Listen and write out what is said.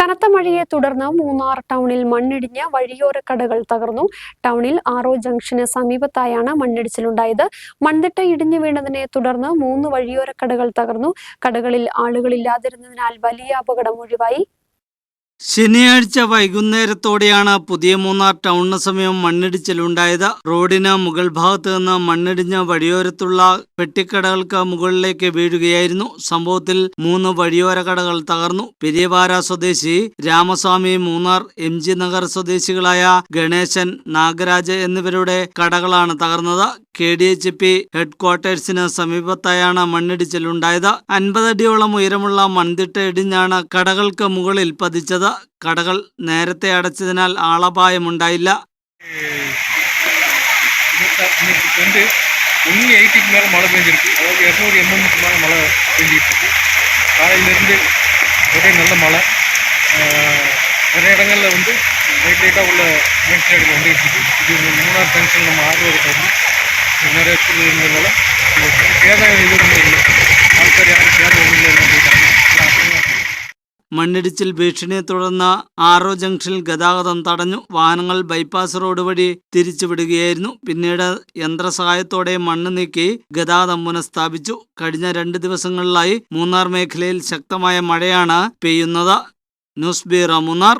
കനത്ത മഴയെ തുടർന്ന് മൂന്നാർ ടൗണിൽ മണ്ണിടിഞ്ഞ് വഴിയോര കടകൾ തകർന്നു. ടൗണിൽ ആറോ ജംഗ്ഷന് സമീപത്തായാണ് മണ്ണിടിച്ചിലുണ്ടായത്. മൺതിട്ട ഇടിഞ്ഞു വീണതിനെ തുടർന്ന് മൂന്ന് വഴിയോര കടകൾ തകർന്നു. കടകളിൽ ആളുകളില്ലാതിരുന്നതിനാൽ വലിയ അപകടം ഒഴിവായി. ശനിയാഴ്ച വൈകുന്നേരത്തോടെയാണ് പുതിയ മൂന്നാർ ടൗണിന് സമയം മണ്ണിടിച്ചിലുണ്ടായത്. റോഡിന് മുകൾ ഭാഗത്ത് നിന്ന് മണ്ണിടിഞ്ഞ വഴിയോരത്തുള്ള പെട്ടിക്കടകൾക്ക് മുകളിലേക്ക് വീഴുകയായിരുന്നു. സംഭവത്തിൽ മൂന്ന് വഴിയോര കടകൾ തകർന്നു. പെരിയവാര സ്വദേശി രാമസ്വാമി മൂന്നാർ എം നഗർ സ്വദേശികളായ ഗണേശൻ നാഗരാജ് എന്നിവരുടെ കടകളാണ് തകർന്നത്. കെ ഡി എച്ച് പി ഹെഡ്ക്വാർട്ടേഴ്സിന് സമീപത്തായാണ് മണ്ണിടിച്ചിലുണ്ടായത് അൻപതടിയോളം ഉയരമുള്ള മൺതിട്ട ഇടിഞ്ഞാണ് കടകൾക്ക് മുകളിൽ പതിച്ചത് കടകൾ നേരത്തെ അടച്ചതിനാൽ ആളപായമുണ്ടായില്ല இன்னைக்கு இன்னைக்கு வந்து ஒன்று எயிட்டிக்கு மேலே மழை பெஞ்சிருக்கு அதாவது இரநூறு எம்எம்க்கு மேலே மழை பெஞ்சிட்டு இருக்கு காலையிலேருந்து ஒரே நல்ல மழை ஆஹ், நிறைய இடங்களில் வந்து லைட் லைட்டாக உள்ள மெயின் சைடு வந்துகிட்டு இருக்கு இது இந்த மூணார் ஜங்ஷன் நம்ம ஆர்வத்தை வந்து മണ്ണിടിച്ചിൽ ഭീഷണിയെ തുടർന്ന് ആറോ ജംഗ്ഷനിൽ ഗതാഗതം തടഞ്ഞു. വാഹനങ്ങൾ ബൈപ്പാസ് റോഡ് വഴി തിരിച്ചുവിടുകയായിരുന്നു. പിന്നീട് യന്ത്രസഹായത്തോടെ മണ്ണ് നീക്കി ഗതാഗതം പുനഃസ്ഥാപിച്ചു. കഴിഞ്ഞ രണ്ട് ദിവസങ്ങളിലായി മൂന്നാർ മേഖലയിൽ ശക്തമായ മഴയാണ് പെയ്യുന്നത്. News bureau Munnar.